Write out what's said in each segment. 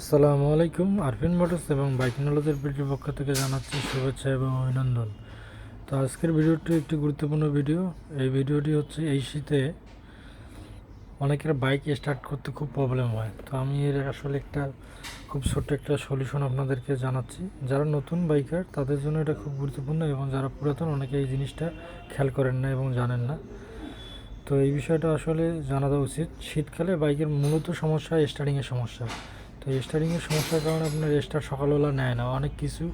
আসসালামু আলাইকুম, আরফিন মোটরস এবং বাইক নলেজের ভিডিওর পক্ষ থেকে জানাচ্ছি শুভেচ্ছা এবং অভিনন্দন। তো আজকের ভিডিওটি একটি গুরুত্বপূর্ণ ভিডিও। এই ভিডিওটি হচ্ছে এই শীতে অনেকের বাইক স্টার্ট করতে খুব প্রবলেম হয়। তো আমি এর আসলে একটা খুব ছোট্ট একটা সলিউশন আপনাদেরকে জানাচ্ছি। যারা নতুন বাইকার, তাদের জন্য এটা খুব গুরুত্বপূর্ণ এবং যারা পুরাতন, অনেকে এই জিনিসটা খেয়াল করেন না এবং জানেন না। তো এই বিষয়টা আসলে জানা উচিত। শীতকালে বাইকের মূলত সমস্যা স্টার্টিংয়ের সমস্যা। তো স্টার্টিংয়ের সমস্যার কারণে আপনার স্টার্ট সকালবেলা নেয় না। অনেক কিছু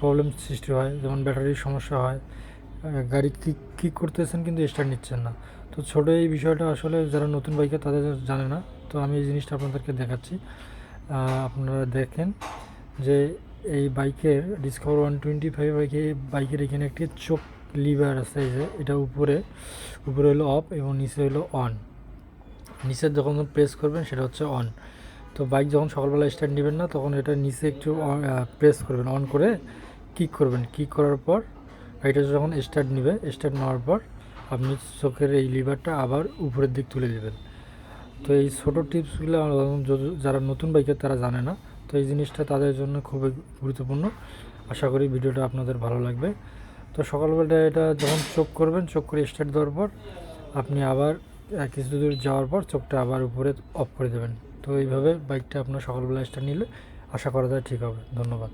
প্রবলেম সৃষ্টি হয়। যেমন ব্যাটারির সমস্যা হয়। গাড়ি কিক কিক করতেছেন কিন্তু স্টার্ট নিচ্ছেন না। তো ছোটো এই বিষয়টা আসলে যারা নতুন বাইকার তাদের জানে না। তো আমি এই জিনিসটা আপনাদেরকে দেখাচ্ছি। আপনারা দেখেন যে এই বাইকের ডিসকভার ওয়ান টোয়েন্টি ফাইভ বাইকে বাইকের এখানে একটি চোখ লিভার আছে যে, এটা উপরে উপরে হলো অফ এবং নিচে হলো অন নিচে যখন প্রেস করবেন সেটা হচ্ছে অন তো বাইক যখন সকালবেলা স্টার্ট নেবেন না, তখন এটা নিচে একটু প্রেস করবেন অন করে কিক করবেন। কিক করার পর গাড়িটা যখন স্টার্ট নেবে স্টার্ট নেওয়ার পর আপনি চোখের এই লিভারটা আবার উপরের দিক তুলে দেবেন। তো এই ছোটো টিপসগুলো যারা নতুন বাইকার তারা জানে না। তো এই জিনিসটা তাদের জন্য খুবই গুরুত্বপূর্ণ। আশা করি ভিডিওটা আপনাদের ভালো লাগবে। তো সকালবেলা এটা যখন চোখ করবেন, চোখ করে স্টার্ট দেওয়ার পর আপনি আবার কিছু দূর যাওয়ার পর চোখটা আবার উপরে অফ করে দেবেন। তো এইভাবে বাইকটা আপনার সকালবেলা স্টার্ট নিলে আশা করা যায় ঠিক হবে। ধন্যবাদ।